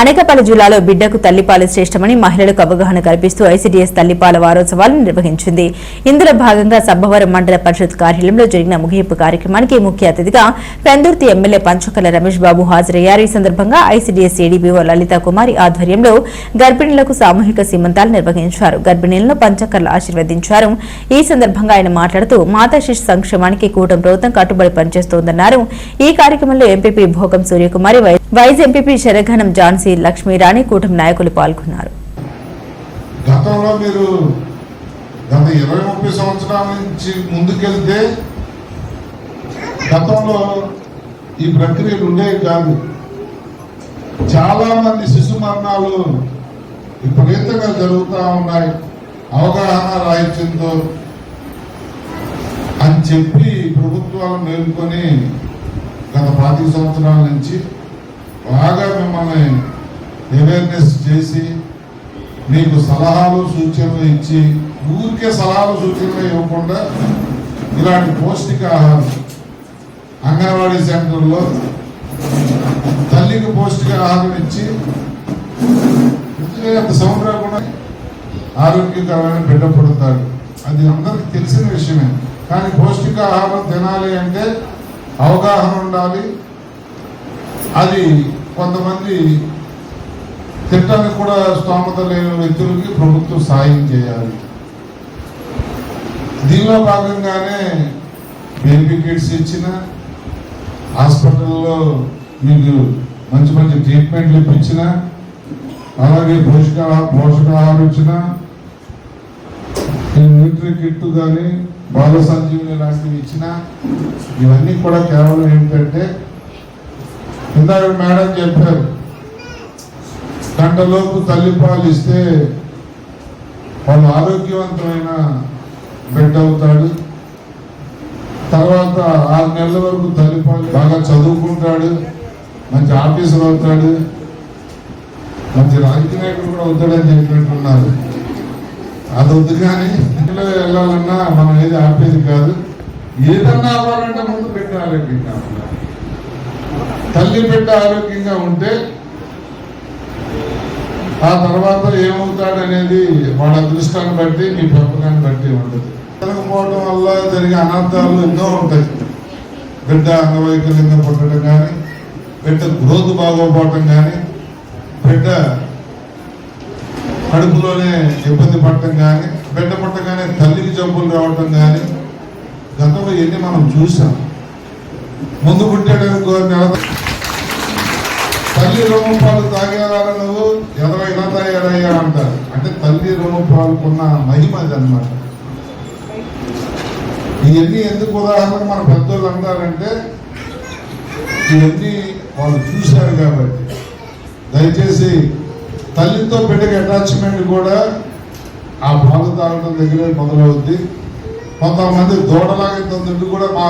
Anakapalli జిల్లాలో బిడ్డకు తల్లిపాలు శ్రేష్టమని మహిళలకు అవగాహన కల్పిస్తూ ఐసీడీఎస్ తల్లిపాల వారోత్సవాలను నిర్వహించింది. ఇందులో భాగంగా సబ్బవరం మండల పరిషత్ కార్యాలయంలో జరిగిన ముగింపు కార్యక్రమానికి ముఖ్య అతిథిగా పెందుర్తి ఎమ్మెల్యే పంచకల రమేష్ బాబు హాజరయ్యారు. ఈ సందర్భంగా ఐసీడీఎస్ ఏడీబీఓ లలిత కుమారి ఆధ్వర్యంలో గర్భిణులకు సామూహిక సీమంతాలు నిర్వహించారు. గర్భిణీలను పంచకర్లు ఆశీర్వదించారు. ఈ సందర్భంగా ఆయన మాట్లాడుతూ మాతా శిశు సంక్షేమానికి కూటమి ప్రభుత్వం కట్టుబడి పనిచేస్తోందన్నారు. ఈ కార్యక్రమంలో MPP Bhogam Suryakumari vice MPP శరఘనం Jhansi Lakshmirani కూటమి నాయకులు పాల్గొన్నారు. గతంలో మీరు గత ఇరవై ముప్పై సంవత్సరాల నుంచి ముందుకెళ్తే గతంలో ఈ ప్రక్రియలు ఉండేవి కాదు. చాలా మంది శిశు మరణాలు విపరీతంగా జరుగుతూ ఉన్నాయి. అవగాహన రాహిత్యంతో అని చెప్పి ప్రభుత్వాలు మేలుకొని గత పాతిక సంవత్సరాల నుంచి బాగా మిమ్మల్ని అవేర్నెస్ చేసి మీకు సలహాలు సూచనలు ఇచ్చి ఊరికే సలహాలు సూచనలు ఇవ్వకుండా ఇలాంటి పౌష్టికాహారం అంగన్వాడీ సెంటర్లో తల్లికి పౌష్టికాహారం ఇచ్చి అంత సౌండ్ రాకుండా ఆరోగ్యకరమైన బిడ్డ పుడతాడు. అది అందరికి తెలిసిన విషయమే. కానీ పౌష్టికాహారం తినాలి అంటే అవగాహన ఉండాలి. అది కొంతమంది తిట్టడానికి కూడా స్తోమత లేని వ్యక్తులకి ప్రభుత్వం సాయం చేయాలి. దీనిలో భాగంగానే బేబీ కిడ్స్ ఇచ్చిన హాస్పిటల్లో మీకు మంచి మంచి ట్రీట్మెంట్లు ఇప్పించిన అలాగే పోషక పోషకాహారం ఇచ్చిన న్యూట్రీ కిట్ కానీ బాల సంజీవిని లాంటివి ఇచ్చిన ఇవన్నీ కూడా కేవలం ఏంటంటే ఇందాక మేడం చెప్పారు గంటలోపు తల్లిపాలు ఇస్తే వాళ్ళు ఆరోగ్యవంతమైన బిడ్డ అవుతాడు. తర్వాత ఆరు నెలల వరకు తల్లిపాలు బాగా చదువుకుంటాడు మంచి ఆఫీసర్ అవుతాడు మంచి రాజకీయ నాయకుడు కూడా అవుతాడని చెప్పినట్టున్నారు. అది వద్దు కానీ ఇంట్లో వెళ్ళాలన్నా మనం ఏది ఆపేది కాదు. ఏదన్నా అవ్వాలంటే ముందు బిడ్డ ఆరోగ్యంగా తల్లి బిడ్డ ఆరోగ్యంగా ఉంటే ఆ తర్వాత ఏమవుతాడు అనేది వాళ్ళ అదృష్టాన్ని బట్టి మీ పెంపకాన్ని బట్టి ఉండదు తిరగపోవడం వల్ల జరిగే అనర్థాలు ఎన్నో ఉంటాయి. బిడ్డ అంగవైకల్యంగా పుట్టడం కానీ బిడ్డ గ్రోత్ బాగోపోవటం కానీ బిడ్డ కడుపులోనే ఇబ్బంది పడటం కానీ బిడ్డ పుట్టగానే తల్లికి జబ్బులు రావటం కానీ గతంలో ఎన్ని మనం చూసాం. ముందు ఇంకో నెల తల్లి రోమం పాలు తాగేవారు నువ్వు ఎదవ ఇలా తాగారయ్యా అంటారు. అంటే తల్లి రోమం పాలుకున్న మహిమ అది అనమాట ఇవన్నీ ఎందుకు ఉదాహరణకు మన పెద్దోళ్ళు అంటారంటే ఇవన్నీ వాళ్ళు చూశారు కాబట్టి. దయచేసి తల్లితో బిడ్డకి అటాచ్మెంట్ కూడా ఆ పాలు తాగడం దగ్గరే మొదలవుద్ది. కొంతమంది దూడలాగా ఇంత కూడా మా